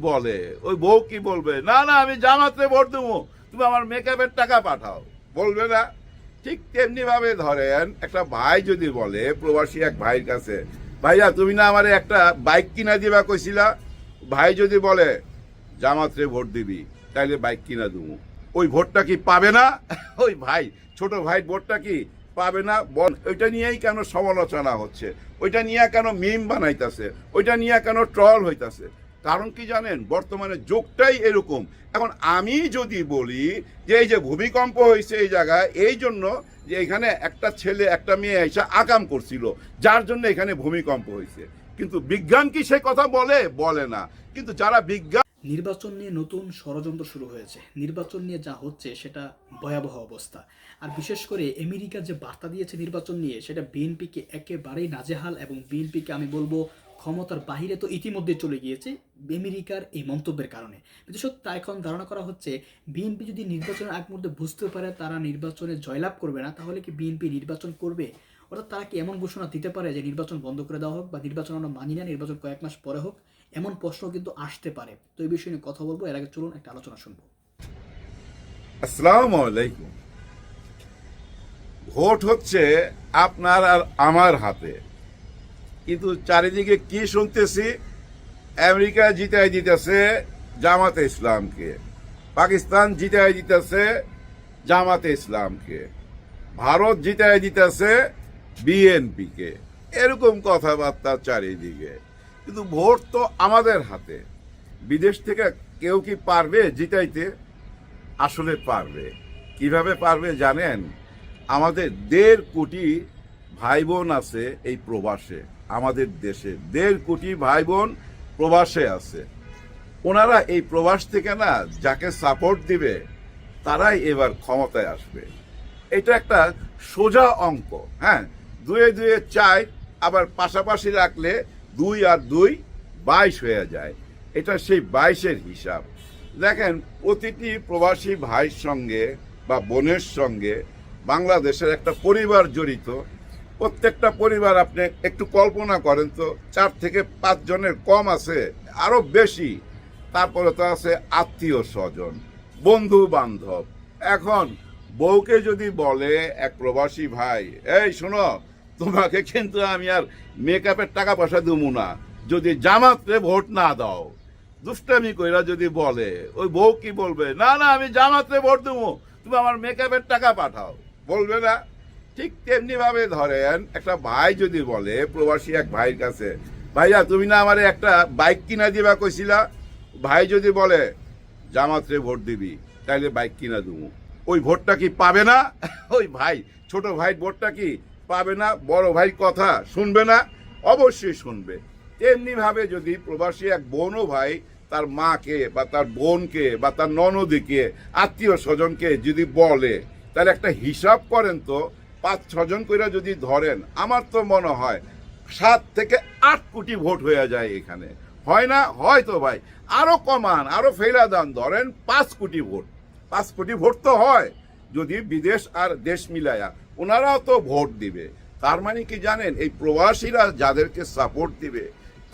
বলে? ওই বউ কি বলবে? না না, আমি জামাতে ভোট দেবো। তুমি আমার মেকআপের টাকা পাঠাও। বলবে না। ঠিক তেমনি ভাবে ধরেন, একটা ভাই যদি বলে, প্রবাসী এক ভাইয়ের কাছে, ভাইয়া, তুমি না আমার একটা বাইক কিনা দিবা? কইছিলা। ভাই যদি বলে, জামাতে ভোট দিবি, তাইলে বাইক কিনা দেবো। ওই ভোটটা কি পাবে না? ওই ভাই, ছোট ভাই ভোটটা কি পাবে না? বল, ওইটা নিয়েই কেন সমালোচনা হচ্ছে? ওইটা নিয়ে কেন মিম বানাইতেছে? ওইটা নিয়ে কেন ট্রল হইতাছে? কারণ কি জানেন? বর্তমানে যুগটাই এরকম। এখন আমি যদি বলি যে এই যে ভূমিকম্প হয়েছে এই জায়গায়, এই জন্য যে এখানে একটা ছেলে, একটা মেয়ে এসে আকাম করছিল, যার জন্য এখানে ভূমিকম্প হয়েছে। কিন্তু বিজ্ঞান কি সে কথা বলে? বলে না। কিন্তু যারা বিজ্ঞান নির্বাচন নিয়ে নতুন ষড়যন্ত্র শুরু হয়েছে। নির্বাচন নিয়ে যা হচ্ছে, সেটা ভয়াবহ অবস্থা। আর বিশেষ করে আমেরিকা যে বার্তা দিয়েছে নির্বাচন নিয়ে, সেটা বিএনপিকে একেবারেই নাজেহাল এবং বিএনপিকে আমি বলব ক্ষমতার বাহিরে তো ইতিমধ্যে চলে গিয়েছে আমেরিকার এই মন্তব্যের কারণে। বিশেষত তা এখন ধারণা করা হচ্ছে বিএনপি যদি নির্বাচনের আগ মুহূর্তে বুঝতে পারে তারা নির্বাচনে জয়লাভ করবে না, তাহলে কি বিএনপি নির্বাচন করবে? অর্থাৎ তারা কি এমন ঘোষণা দিতে পারে যে নির্বাচন বন্ধ করে দেওয়া হোক বা নির্বাচন আমরা মানি না, নির্বাচন কয়েক মাস পরে হোক, এমন প্রশ্ন কিন্তু আসতে পারে। তো এই বিষয়ে নিয়ে কথা বলব, এর আগে চলুন একটা আলোচনা শুনব। আসসালামু আলাইকুম। ভোট হচ্ছে আপনার আর আমার হাতে। কিন্তু চারিদিকে কি শুনতেছি? আমেরিকা জিতাই দিতেছে জামাতে ইসলামকে। পাকিস্তান জিতাই দিতেছে জামাতে ইসলামকে। ভারত জিতাই দিতেছে বিএনপিকে। এরকম কথাবার্তা চারিদিকে। কিন্তু ভোট তো আমাদের হাতে। বিদেশ থেকে কেউ কি পারবে জিতাইতে? আসলে পারবে। কীভাবে পারবে জানেন? আমাদের দেড় কোটি ভাই বোন আছে এই প্রবাসে। আমাদের দেশে। দেড় কোটি ভাই বোন প্রবাসে আছে। ওনারা এই প্রবাস থেকে না যাকে সাপোর্ট দিবে, তারাই এবার ক্ষমতায় আসবে। এটা একটা সোজা অঙ্ক হ্যাঁ? দুয়ে দুয়ে চার, আবার পাশাপাশি রাখলে দুই আর দুই বাইশ হয়ে যায়। এটা সেই বাইশের হিসাব। দেখেন, প্রতিটি প্রবাসী ভাইয়ের সঙ্গে বা বোনের সঙ্গে বাংলাদেশের একটা পরিবার জড়িত। প্রত্যেকটা পরিবার আপনি একটু কল্পনা করেন তো, চার থেকে পাঁচ জনের কম আছে, আরও বেশি। তারপরে তো আছে আত্মীয় স্বজন, বন্ধু বান্ধব। এখন বউকে যদি বলে এক প্রবাসী ভাই, এই শোনো, তোমাকে কিন্তু আমি আর মেকআপের টাকা পয়সা দেবো না, যদি জামাতে ভোট না দাও। দুষ্টামি কইরা যদি বলে, ওই বউ কি বলবে, না না, আমি জামাতে ভোট দেবো, তুমি আমার মেকআপের টাকা পাঠাও। বলবে না। ঠিক তেমনি ভাবে ধরেন, একটা ভাই যদি বলে, প্রবাসী এক ভাইয়ের কাছে, ভাইয়া, তুমি না আমার একটা বাইক কিনা দিবা? কইছিলা, ভাই যদি বলে জামাতে ভোট দিবি, তাইলে বাইক কিনা দেবো ওই ভোটটা কি পাবে না? ওই ভাই, ছোট ভাই ভোটটা কি পাবে না? বড় ভাই কথা শুনবে না? অবশ্যই শুনবে। তেমনি ভাবে যদি প্রবাসী এক বোনও ভাই তার মাকে বা তার বোনকে বা তার ননদিকে, আত্মীয় স্বজনকে যদি বলে, তাহলে একটা হিসাব করেন তো পাঁচ ছজন করে যদি ধরেন, আমার তো মনে হয় সাত থেকে আট কোটি ভোট হয়ে যায় এখানে। হয় না? হয় তো ভাই। আরও কমান, আরও ফেলা দান, ধরেন পাঁচ কোটি ভোট। পাঁচ কোটি ভোট তো হয়, যদি বিদেশ আর দেশ মিলায়া। ওনারাও তো ভোট দিবে। তার মানে কি জানেন, এই প্রবাসীরা যাদেরকে সাপোর্ট দিবে,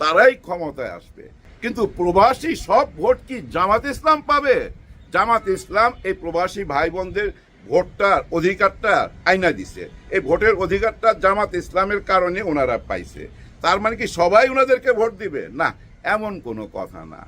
তারাই ক্ষমতায় আসবে। কিন্তু প্রবাসী সব ভোট কি জামাত ইসলাম পাবে? জামাত ইসলাম এই প্রবাসী ভাই বোনদের ভোটটার অধিকারটা আইনা দিছে। এই ভোটের অধিকারটা জামাত ইসলামের কারণে ওনারা পাইছে। তার মানে কি সবাই ওনাদেরকে ভোট দিবে? না, এমন কোনো কথা না।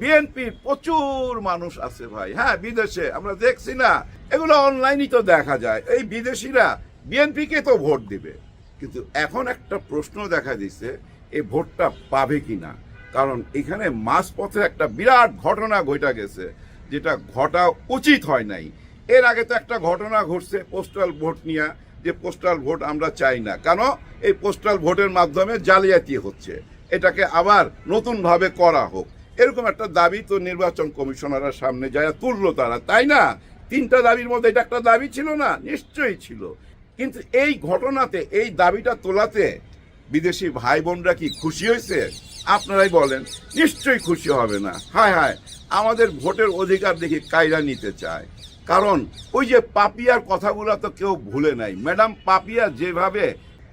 বিএনপির প্রচুর মানুষ আছে ভাই। হ্যাঁ বিদেশে আমরা দেখছি না। এগুলো অনলাইনই তো দেখা যায়। এই বিদেশিরা বিএনপিকে তো ভোট দিবে। কিন্তু এখন একটা প্রশ্ন দেখা দিচ্ছে এই ভোটটা পাবে কি না কারণ এখানে মাঝপথে একটা বিরাট ঘটনা ঘটা গেছে, যেটা ঘটা উচিত হয় নাই। এর আগে তো একটা ঘটনা ঘটছে পোস্টাল ভোট নিয়ে, যে পোস্টাল ভোট আমরা চাই না। কেন? এই পোস্টাল ভোটের মাধ্যমে জালিয়াতি হচ্ছে। এটাকে আবার নতুনভাবে করা হোক। এরকম একটা দাবি তো নির্বাচন কমিশনারের সামনে যায়, তুললো তারা, তাই না? তিনটা দাবির মধ্যে এটা একটা দাবি ছিল না? নিশ্চয়ই ছিল। কিন্তু এই ঘটনাতে, এই দাবিটা তোলাতে বিদেশি ভাই বোনরা কি খুশি হয়েছে? আপনারাই বলেন। নিশ্চয়ই খুশি হবে না। হায় হায়, আমাদের ভোটের অধিকার দেখি কায়রা নিতে চায়। কারণ ওই যে পাপিয়ার কথাগুলো তো কেউ ভুলে নাই। ম্যাডাম পাপিয়া যেভাবে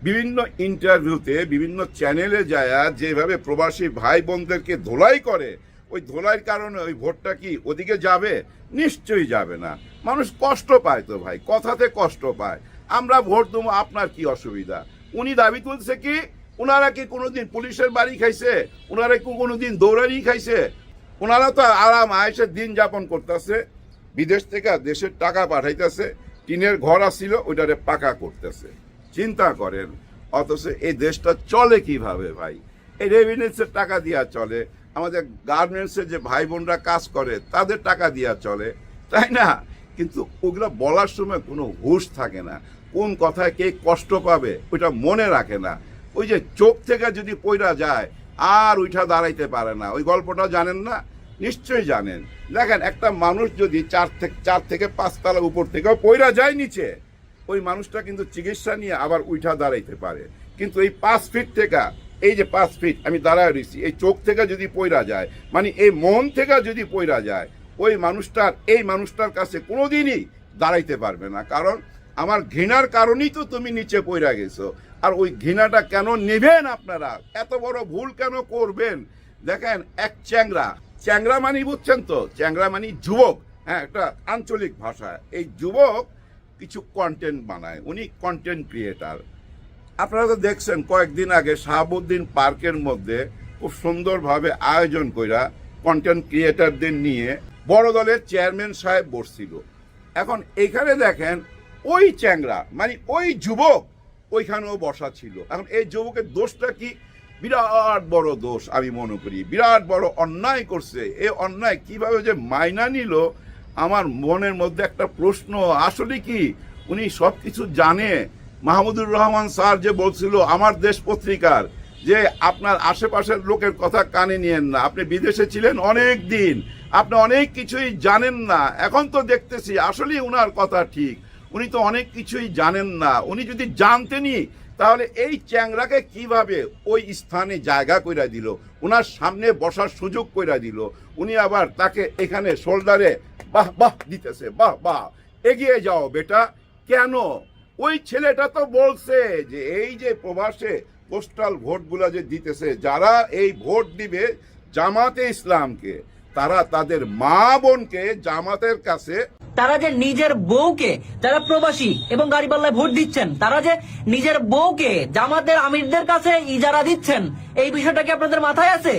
বিভিন্ন ইন্টারভিউতে, বিভিন্ন চ্যানেলে যায় যেভাবে প্রবাসী ভাই বোনদেরকে ধোলাই করে, ওই ধোলাইয়ের কারণে ওই ভোটটা কি ওদিকে যাবে? নিশ্চয়ই যাবে না। মানুষ কষ্ট পায় তো ভাই, কথাতে কষ্ট পায়। আমরা ভোট দেবো, আপনার কি অসুবিধা? উনি দাবি তুলছে কি ওনারা কি কোনোদিন পুলিশের বাড়ি খাইছে? ওনারা কি কোনোদিন দৌড়ানি খাইছে? ওনারা তো আরাম আয়েসের দিন যাপন করতেছে। বিদেশ থেকে দেশের টাকা পাঠাইতেছে, টিনের ঘর আসছিল ওইটারে পাকা করতেছে। চিন্তা করেন, অথচ এই দেশটা চলে কীভাবে ভাই? এই রেভিনিউসের টাকা দিয়া চলে, আমাদের গার্মেন্টসের যে ভাই বোনরা কাজ করে, তাদের টাকা দিয়া চলে, তাই না? কিন্তু ওগুলো বলার সময় কোনো হুঁশ থাকে না। কোন কথায় কে কষ্ট পাবে, ওইটা মনে রাখে না। ওই যে চোখ থেকে যদি পইরা যায়, আর উঠা দাঁড়াইতে পারে না। ওই গল্পটা জানেন না? নিশ্চয়ই জানেন। দেখেন, একটা মানুষ যদি চার থেকে চার থেকে পাঁচতলা উপর থেকেও পইরা যায় নিচে, ওই মানুষটা কিন্তু চিকিৎসা নিয়ে আবার উঠা দাঁড়াইতে পারে। কিন্তু এই পাঁচ ফিট থেকে, এই যে পাঁচ ফিট আমি দাঁড়ায় রয়েছি এই চোখ থেকে যদি পইরা যায় মানে এই মন থেকে যদি পয়রা যায়, ওই মানুষটার এই মানুষটার কাছে কোনোদিনই দাঁড়াইতে পারবে না। কারণ আমার ঘৃণার কারণেই তো তুমি নিচে পইরা গেছো। আর ওই ঘৃণাটা কেন নেবেন আপনারা? এত বড় ভুল কেন করবেন? দেখেন, এক চ্যাংরা চ্যাংরা মানি বুঝছেন তো? চ্যাংরা মানি যুবক হ্যাঁ একটা আঞ্চলিক ভাষা। এই যুবক কিছু কন্টেন্ট বানায়। উনি কন্টেন্ট ক্রিয়েটার আপনারা তো দেখছেন, কয়েকদিন আগে শাহাবুদ্দিন পার্কের মধ্যে খুব সুন্দরভাবে আয়োজন কইরা কন্টেন্ট ক্রিয়েটারদের নিয়ে বড় দলের চেয়ারম্যান সাহেব বসছিল। এখন এখানে দেখেন, ওই চ্যাংরা মানে ওই যুবক ওইখানেও বসা ছিল। এখন এই যুবকের দোষটা কি? বিরাট বড় দোষ আমি মনে করি। বিরাট বড় অন্যায় করছে। এ অন্যায় কীভাবে যে মাইনা নিল, আমার মনের মধ্যে একটা প্রশ্ন, আসলে কি? উনি সব কিছু জানে। মাহমুদুর রহমান স্যার যে বলছিল, আমার দেশ পত্রিকার, যে আপনার আশেপাশের লোকের কথা কানে নিয়েন না। আপনি বিদেশে ছিলেন অনেক দিন। আপনি অনেক কিছুই জানেন না। এখন তো দেখতেছি, আসলেই উনার কথা ঠিক। উনি তো অনেক কিছুই জানেন না। উনি যদি জানতেনই তাহলে এই চ্যাংরাকে কীভাবে ওই স্থানে জায়গা কইরা দিল? ওনার সামনে বসার সুযোগ কইরা দিল। উনি আবার তাকে এখানে শোল্ডারে বাহ বাহ দিতেছে, বাহ বাহ। এগিয়ে যাও বেটা। কেন? ওই ছেলেটা তো বলছে যে এই যে প্রবাসে পোস্টাল ভোটগুলো যে দিতেছে, যারা এই ভোট দিবে জামাতে ইসলামকে, তারা তাদের মা বোনকে জামাতের কাছে তারা যে নিজের বউকে, যারা প্রবাসী এবং গাড়িপাল্লায় ভোট দিচ্ছেন, তারা যে নিজের বউকে জামাতের আমিরদের কাছে ইজারা দিচ্ছেন, এই বিষয়টা কি আপনাদের মাথায় আছে?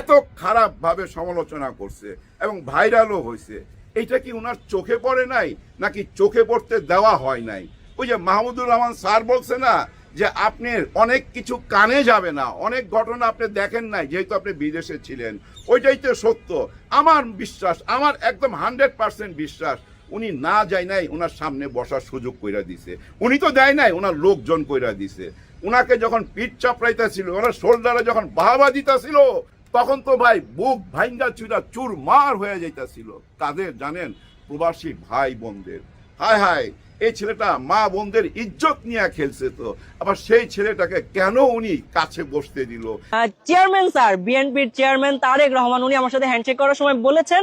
এত খারাপ ভাবে সমালোচনা করছে এবং ভাইরালও হয়েছে। এটা কি উনার চোখে পড়ে নাই, নাকি চোখে পড়তে দেওয়া হয় নাই? ওই যে মাহমুদুর রহমান স্যার বলছে না, যে আপনি অনেক কিছু কানে যাবে না, অনেক ঘটনা আপনি দেখেন নাই, যেহেতু আপনি বিদেশে ছিলেন। ওইটাই তো সত্য। আমার বিশ্বাস, আমার একদম হান্ড্রেড পার্সেন্ট বিশ্বাস, উনি না যায় নাই ওনার সামনে বসার সুযোগ কইরা দিছে। উনি তো দেয় নাই, ওনার লোকজন কইরা দিছে। উনাকে যখন পিঠ চাপড়াইতেছিল, ওনার শোল্ডারে যখন বাহাবা দিতেছিল, তখন তো ভাই বুক ভাইঙ্গা চুরা চুর মার হয়ে যাইতেছিল। তাদের জানেন? প্রবাসী ভাই বোনদের হায় হায় এই ছেলেটা মা বোনদের ইজ্জত নিয়ে খেলছে তো। আবার সেই ছেলেটাকে কেন উনি কাছে বসতে দিল? চেয়ারম্যান স্যার বিএনপির চেয়ারম্যান তারেক রহমান উনি আমার সাথে হ্যান্ডশেক করার সময় বলেছেন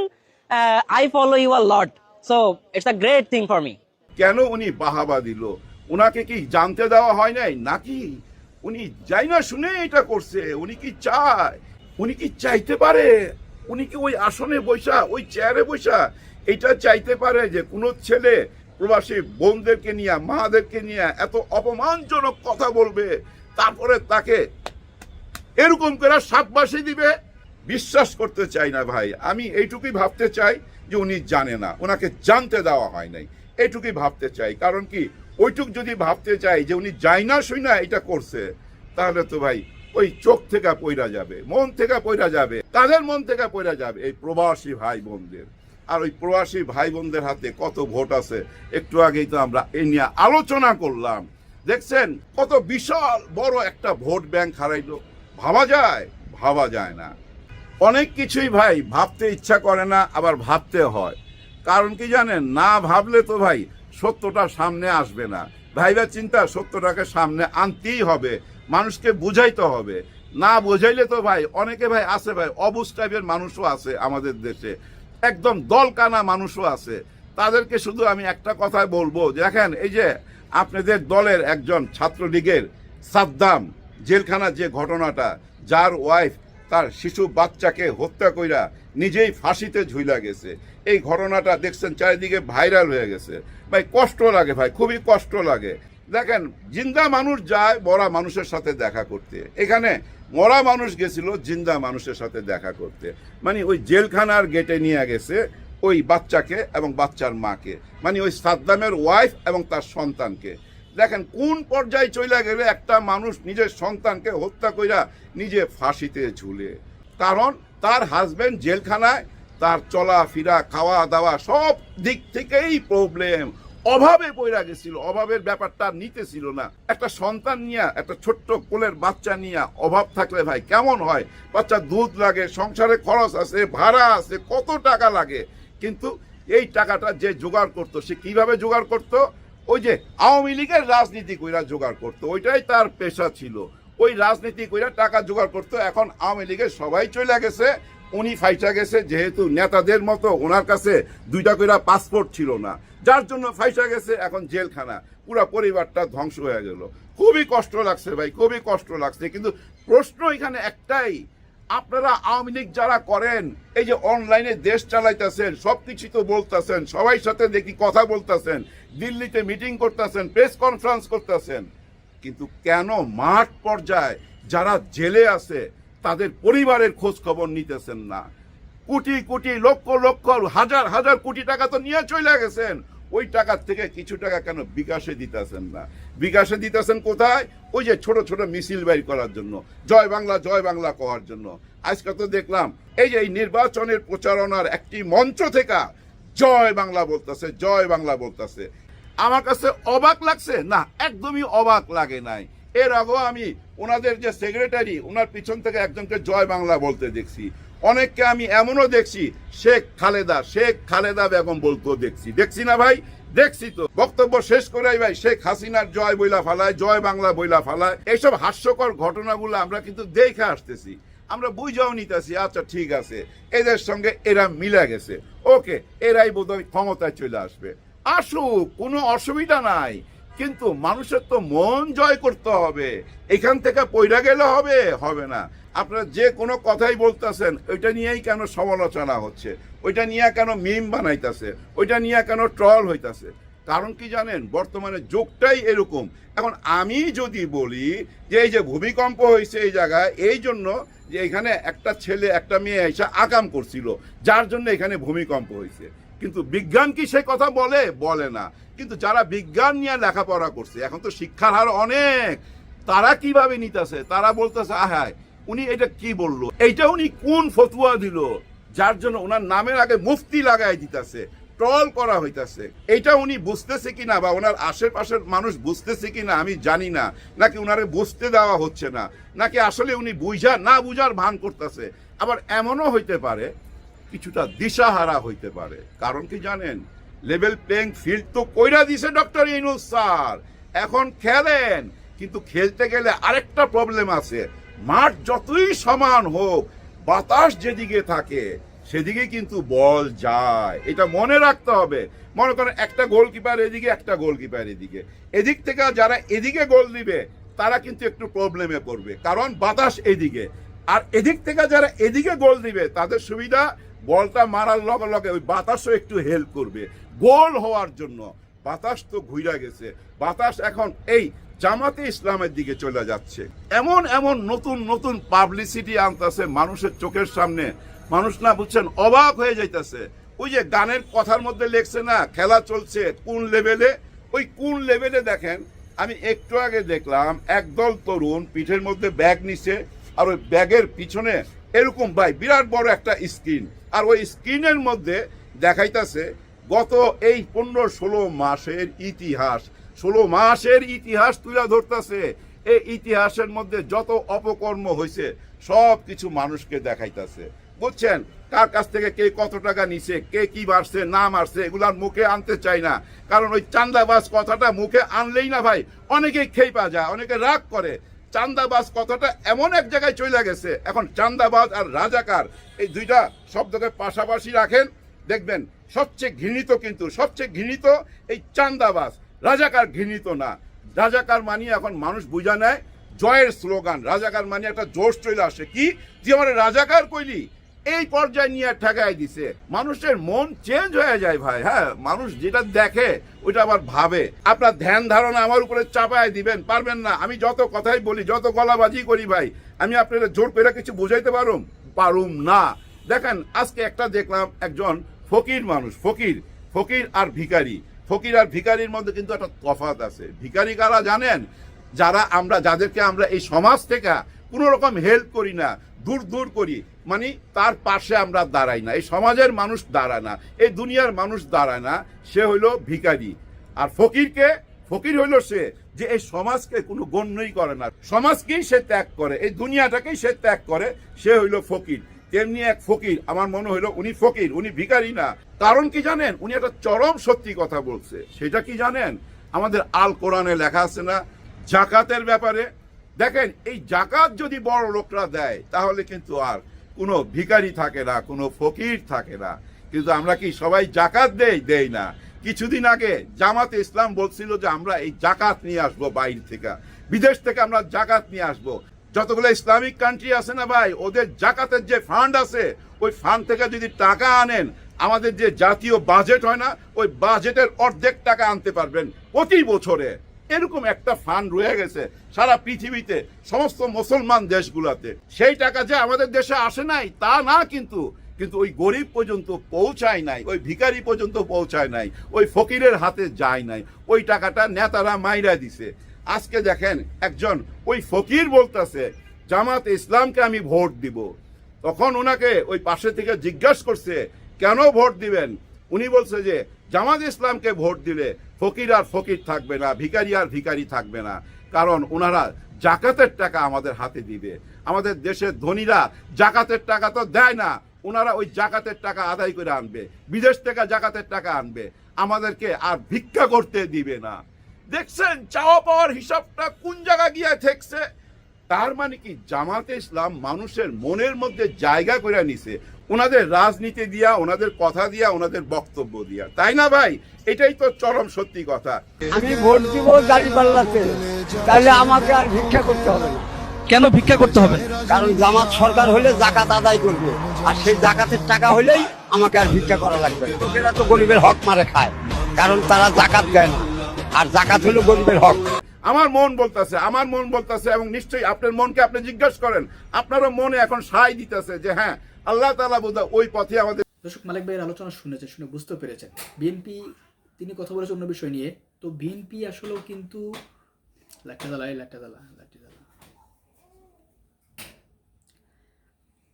I follow you are lot so it's a great thing for me কেন উনি বাহাবা দিল? উনাকে কি জানতে দেওয়া হয় নাই? নাকি উনি যাই না শুনে এটা করছে? উনি কি চায়? উনি কি চাইতে পারে? উনি কি ওই আসনে বৈশা ওই চেয়ারে বৈশা? এটা চাইতে পারে যে কোনো ছেলে প্রবাসী বোনদেরকে নিয়ে, মাদেরকে নিয়ে এত অপমানজনক কথা বলবে, তারপরে তাকে এরকম করে সাতবাসী দিবে, বিশ্বাস করতে চাই না ভাই। আমি এইটুকুই ভাবতে চাই যে উনি জানে না ওনাকে জানতে দেওয়া হয় নাই। এইটুকুই ভাবতে চাই। কারণ কি, ওইটুক যদি ভাবতে চাই যে উনি যাই না, শুই না, এটা করছে, তাহলে তো ভাই ওই চোখ থেকে পইরা যাবে, মন থেকে পইরা যাবে, তাদের মন থেকে পইরা যাবে, এই প্রবাসী ভাই বোনদের। আর ওই প্রবাসী ভাই বোনদের হাতে কত ভোট আছে, একটু আগেই তো আমরা এই নিয়ে আলোচনা করলাম। দেখছেন, কত বিশাল বড় একটা ভোট ব্যাংক হারাইলো। ভাবা যায়? ভাবা যায় না। অনেক কিছুই ভাই, ভাবতে ইচ্ছা করে না, আবার ভাবতে হয়। কারণ কি জানেন, না ভাবলে তো ভাই সত্যটা সামনে আসবে না। ভাইবা চিন্তা, সত্যটাকে সামনে আনতেই হবে। মানুষকে বুঝাইতে হবে। না বোঝাইলে তো ভাই, অনেকে ভাই আছে ভাই, অবুজ টাইপের মানুষও আছে আমাদের দেশে। একদম দলকানা মানুষও আছে। তাদেরকে শুধু আমি একটা কথাই বলব দেখেন, এই যে আপনাদের দলের একজন ছাত্রলীগের সাদ্দাম জেলখানার যে ঘটনাটা, যার ওয়াইফ তার শিশু বাচ্চাকে হত্যা কইরা নিজেই ফাঁসিতে ঝুইলা গেছে। এই ঘটনাটা দেখছেন চারিদিকে ভাইরাল হয়ে গেছে। ভাই, কষ্ট লাগে ভাই, খুবই কষ্ট লাগে। দেখেন, জিন্দা মানুষ যায় মরা মানুষের সাথে দেখা করতে। এখানে মরা মানুষ গেছিল, জিন্দা মানুষের সাথে দেখা করতে। মানে ওই জেলখানার গেটে নিয়ে গেছে ওই বাচ্চাকে এবং বাচ্চার মাকে। মানে ওই সাদ্দামের ওয়াইফ এবং তার সন্তানকে। দেখেন, কোন পর্যায়ে চলে গেলে একটা মানুষ নিজের সন্তানকে হত্যা কইরা নিজে ফাঁসিতে ঝুলে। কারণ তার হাজবেন্ড জেলখানায় তার চলা চলাফেরা খাওয়া দাওয়া সব দিক থেকেই প্রবলেম অভাবে পড়া গেছিল, অভাবের ব্যাপারটা নিতেছিল না। একটা সন্তান নিয়ে, একটা ছোট্ট কোলের বাচ্চা নিয়ে অভাব থাকলে ভাই কেমন হয়? বাচ্চা দুধ লাগে, সংসারে খরচ আছে, ভাড়া আছে, কত টাকা লাগে? কিন্তু এই টাকাটা যে জোগাড় করতো, সে কীভাবে জোগাড় করতো? ওই যে আওয়ামী লীগের রাজনীতি কইরা জোগাড় করতো, ওইটাই তার পেশা ছিল। ওই রাজনীতি কইরা টাকা জোগাড় করতো, এখন আওয়ামী লীগের সবাই চলে গেছে। উনি ফাইসা গেছে, যেহেতু নেতাদের মতো ওনার কাছে দুইটা কইরা পাসপোর্ট ছিল না। যার জন্য ফাইসা গেছে, এখন জেলখানা। পুরো পরিবারটা ধ্বংস হয়ে গেল। খুবই কষ্ট লাগছে ভাই, খুবই কষ্ট লাগছে। কিন্তু প্রশ্ন এখানে একটাই, আপনারা আওয়ামী লীগ যারা করেন, এই যে অনলাইনে দেশ চালাইতেছেন, সব কিছু তো বলতেছেন, সবাই সাথে দেখি কথা বলতেছেন, দিল্লিতে মিটিং করতেছেন প্রেস কনফারেন্স করতেছেন। কিন্তু কেন মাঠ পর্যায়ে যারা জেলে আছে তাদের পরিবারের খোঁজ খবর নিতেছেন না। কোটি কোটি লক্ষ লক্ষ হাজার হাজার কোটি টাকা তো নিয়ে চলে গেছেন। ওই টাকার থেকে কিছু টাকা কেন বিকাশে দিতেছেন না? বিকাশে দিতেছেন কোথায়? ওই যে ছোট ছোট মিছিল বাইর করার জন্য, জয় বাংলা জয় বাংলা করার জন্য। আজকে তো দেখলাম, এই যে এই নির্বাচনের প্রচারণার একটি মঞ্চ থেকে জয় বাংলা বলতেছে, জয় বাংলা বলতেছে। আমার কাছে অবাক লাগছে? না, একদমই অবাক লাগে নাই। এর আগেও আমি ওনাদের যে সেক্রেটারি ওনার পিছন থেকে একজনকে জয় বাংলা বলতে দেখছি। অনেককে আমি এমনও দেখছি, শেখ খালেদা শেখ খালেদা বেগম বলতেও দেখছি। দেখছি না ভাই? দেখছি তো। বক্তব্য শেষ করে ভাই, শেখ হাসিনার জয় বইলা ফালায়, জয় বাংলা বইলা ফালায়। এইসব হাস্যকর ঘটনাগুলো আমরা কিন্তু দেখে আসতেছি। আমরা বুঝাও নিতেছি আচ্ছা ঠিক আছে, এদের সঙ্গে এরা মিলে গেছে। ওকে, এরাই বোধহয় ক্ষমতায় চলে আসবে। আসুক, কোনো অসুবিধা নাই। কিন্তু মানুষের তো মন জয় করতে হবে। এখান থেকে পয়রা গেলে হবে? হবে না। আপনারা যে কোনো কথাই বলতেছেন, ওইটা নিয়েই কেন সমালোচনা হচ্ছে? ওইটা নিয়ে কেন মিম বানাইতেছে? ওইটা নিয়ে কেন ট্রল হইতাছে? কারণ কি জানেন? বর্তমানে যুগটাই এরকম। এখন আমি যদি বলি যে এই যে ভূমিকম্প হয়েছে এই জায়গায়, এই জন্য যে এখানে একটা ছেলে, একটা মেয়ে এসে আকাম করছিল, যার জন্য এখানে ভূমিকম্প হয়েছে কিন্তু বিজ্ঞান কি সে কথা বলে? বলে না। কিন্তু যারা বিজ্ঞান নিয়ে লেখাপড়া করছে, এখন তো শিক্ষার হার অনেক। তারা কীভাবে নিতেছে? তারা বলতেছে আহায় উনি এটা কি বলল? এইটা উনি কোন ফতুয়া দিল? যার জন্য ওনার নামের আগে মুফতি লাগাই দিতেছে, ট্রল করা হইতাছে। এইটা উনি বুঝতেছে কিনা বা ওনার আশেপাশের মানুষ বুঝতেছে কিনা, আমি জানি না। নাকি ওনারে বুঝতে দেওয়া হচ্ছে না? নাকি আসলে উনি বুঝা, না বুঝার ভান করতেছে? আবার এমনও হইতে পারে কিছুটা দিশাহারা হইতে পারে। কারণ কি জানেন? লেভেল প্লেইং ফিল্ড তো কইরা দিছে ডক্টর ইনুস স্যার। এখন খেলেন কিন্তু খেলতে গেলে আরেকটা প্রবলেম আছে। মাঠ যতই সমান হোক, বাতাস যেদিকে থাকে, সেদিকে কিন্তু বল যায়। এটা মনে রাখতে হবে। মনে করেন একটা গোলকিপার এদিকে, একটা গোলকিপার এদিকে। এদিক থেকে যারা এদিকে গোল দিবে, তারা কিন্তু একটু প্রবলেমে পড়বে। কারণ বাতাস এদিকে। আর এদিক থেকে যারা এদিকে গোল দিবে, তাদের সুবিধা বলটা মারার লগে লগে ওই বাতাসও একটু হেল্প করবে। গোল হওয়ার জন্য বাতাস তো ঘুরা গেছে। বাতাস এখন এই জামাতে ইসলামের দিকে চলে যাচ্ছে। এমন এমন নতুন নতুন পাবলিসিটি আনতেছে মানুষের চোখের সামনে। মানুষ না বুঝছেন, অবাক হয়ে যাইতেছে। ওই যে গানের কথার মধ্যে লেখছে না, খেলা চলছে কোন লেভেলে ওই কোন লেভেলে দেখেন, আমি একটু আগে দেখলাম, একদল তরুণ পিঠের মধ্যে ব্যাগ নিছে আর ওই ব্যাগের পিছনে এরকম ভাই, বিরাট বড় একটা স্ক্রিন আর ওই স্ক্রিনের মধ্যে দেখাইতেছে গত এই পনেরো ষোলো মাসের ইতিহাস। ষোলো মাসের ইতিহাস তুলে ধরতেছে। এই ইতিহাসের মধ্যে যত অপকর্ম হয়েছে সব কিছু মানুষকে দেখাইতেছে। বুঝছেন? কার কাছ থেকে কে কত টাকা নিছে, কে কি মারছে, না মারছে, এগুলার মুখে আনতে চাই না। কারণ ওই চান্দাবাজ কথাটা মুখে আনলেই না ভাই, অনেকেই খেই পা যায়, অনেকে রাগ করে। চান্দাবাজ কথাটা এমন এক জায়গায় চলে গেছে। এখন চান্দাবাজ আর রাজাকার এই দুইটা শব্দকে পাশাপাশি রাখেন। দেখবেন, সবচেয়ে ঘৃণিত কিন্তু, সবচেয়ে ঘৃণিত এই চান্দাবাজ। রাজাকার ঘৃণিত না? রাজাকার মানিয়ে এখন মানুষ বুঝা নেয়। জয়ের স্লোগান রাজাকার মানে একটা জোশ চলে আসে। কি? যে আমার রাজাকার কইলি? এই পর্যায়ে নিয়ে ঠেকাই দিছে। মানুষের মন চেঞ্জ হয়ে যায় ভাই হ্যাঁ? মানুষ যেটা দেখে, ওইটা আবার ভাবে। আপনার ধ্যান ধারণা আমার উপরে চাপায় দিবেন, পারবেন না। আমি যত কথাই বলি, যত গলাবাজি করি ভাই, আমি আপনারা জোর করে কিছু বুঝাইতে পারুম? পারুম না। দেখেন, আজকে একটা দেখলাম একজন ফকির মানুষ, ফকির ফকির আর ভিখারি। ফকির আর ভিখারির মধ্যে কিন্তু একটা তফাৎ আছে। ভিখারি কারা জানেন? যারা আমরা, যাদেরকে আমরা এই সমাজ থেকে কোনো রকম হেল্প করি না, দূর দূর করি। মানে তার পাশে আমরা দাঁড়াই না। এই সমাজের মানুষ দাঁড়ায় না। এই দুনিয়ার মানুষ দাঁড়ায় না। সে হইল ভিখারি। আর ফকিরকে, ফকির হইল সে যে এই সমাজকে কোনো গণ্যই করে না। সমাজকেই সে ত্যাগ করে। এই দুনিয়াটাকেই সে ত্যাগ করে। সে হইল ফকির। তেমনি এক ফকির। আমার মনে হইল উনি ফকির, উনি ভিখারি না। কারণ কি জানেন? উনি একটা চরম সত্যি কথা বলছে। সেটা কি জানেন? আমাদের আল কোরআনে লেখা আছে না, জাকাতের ব্যাপারে দেখেন, এই জাকাত যদি বড় লোকরা দেয়, তাহলে কিন্তু আর কোনো ভিখারি থাকে না, কোনো ফকির থাকে না। কিন্তু আমরা কি সবাই জাকাত দেই? দেই না। কিছুদিন আগে জামাতে ইসলাম বলছিল যে আমরা এই জাকাত নিয়ে আসব বাইরে থেকে। বিদেশ থেকে আমরা জাকাত নিয়ে আসব। যতগুলো ইসলামিক কান্ট্রি আছে না ভাই, ওদের জাকাতের যে ফান্ড আছে, ওই ফান্ড থেকে যদি টাকা আনেন, আমাদের যে জাতীয় বাজেট হয় না, ওই বাজেটের অর্ধেক টাকা আনতে পারবেন প্রতি বছরে। এরকম একটা ফান্ড রয়ে গেছে সারা পৃথিবীতে, সমস্ত মুসলমান দেশগুলোতে। সেই টাকা যে আমাদের দেশে আসে নাই, তা না কিন্তু কিন্তু ওই গরিব পর্যন্ত পৌঁছায় নাই, ওই ভিখারি পর্যন্ত পৌঁছায় নাই, ওই ফকিরের হাতে যায় নাই, ওই টাকাটা নেতারা মাইরা দিছে। আজকে দেখেন একজন ওই ফকির বলতেছে, জামাত ইসলামকে আমি ভোট দিব। তখন ওনাকে ওই পাশে থেকে জিজ্ঞাসা করছে, কেন ভোট দিবেন? উনি বলছে যে, জামাত ইসলামকে ভোট দিলে ফকির আর ফকির থাকবে না ভিকারি আর ভিখারি থাকবে না। কারণ ওনারা জাকাতের টাকা আমাদের হাতে দিবে। আমাদের দেশের ধনীরা জাকাতের টাকা তো দেয় না ওনারা ওই জাকাতের টাকা আদায় করে আনবে। বিদেশ থেকে জাকাতের টাকা আনবে। আমাদেরকে আর ভিক্ষা করতে দিবে না। দেখছেন, চাওয়া পাওয়ার হিসাবটা কোন জায়গা গিয়ে ঠেকছে? তার মানে কি, জামাতে ইসলাম মানুষের মনের মধ্যে জায়গা করে নিছে। ওনাদের রাজনীতি দিয়া ওনাদের কথা দিয়া ওনাদের বক্তব্য দিয়া। তাই না ভাই? এটাই তো চরম সত্যি কথা। আমি ভোট দিব দাড়ি পাল্লাতে। তাহলে আমাকে আর ভিক্ষা করতে হবে না। কেন ভিক্ষা করতে হবে? কারণ জামাত সরকার হলে জাকাত আদায় করবে। আর সেই জাকাতের টাকা হলেই আমাকে আর ভিক্ষা করা লাগবে। এরা তো গরিবের হক মারে খায়। কারণ তারা জাকাত দেয় না। আর জাকাত হলো গরিবের হক। আমার মন বলতেছে আমার মন বলতেছে এবং নিশ্চয়ই আপনার মনকে আপনি জিজ্ঞাসা করেন। আপনারও মনে এখন সাই দিতেছে যে হ্যাঁ আল্লাহ তালা বোধ ওই পথে আমাদের দর্শক, মালিক ভাইয়ের আলোচনা শুনেছেন, শুনে বুঝতে পেরেছেন। বিএনপি, তিনি কথা বলেছেন অন্য বিষয় নিয়ে। তো বিএনপি আসলেও কিন্তু লাট্টা জ্বালা এই লাট্টা জ্বালা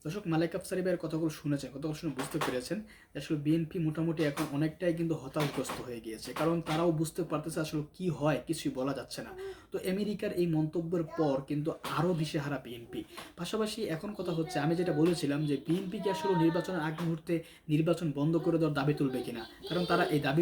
দর্শক মালিক আফসারি ভাইয়ের কথাগুলো শুনেছেন, কথাগুলো শুনে বুঝতে পেরেছেন যে আসলে বিএনপি মোটামুটি এখন অনেকটাই কিন্তু হতাশগ্রস্ত হয়ে গিয়েছে। কারণ তারাও বুঝতে পারতেছে আসলে কি হয়, কিছুই বলা যাচ্ছে না। তো আমেরিকার এই মন্তব্যের পর কিন্তু আরও দিশেহারা বিএনপি। পাশাপাশি এখন কথা হচ্ছে, আমি যেটা বলেছিলাম যে বিএনপি কি আসলে নির্বাচনের আগ মুহূর্তে নির্বাচন বন্ধ করে দেওয়ার দাবি তুলবে কিনা? কারণ তারা এই দাবি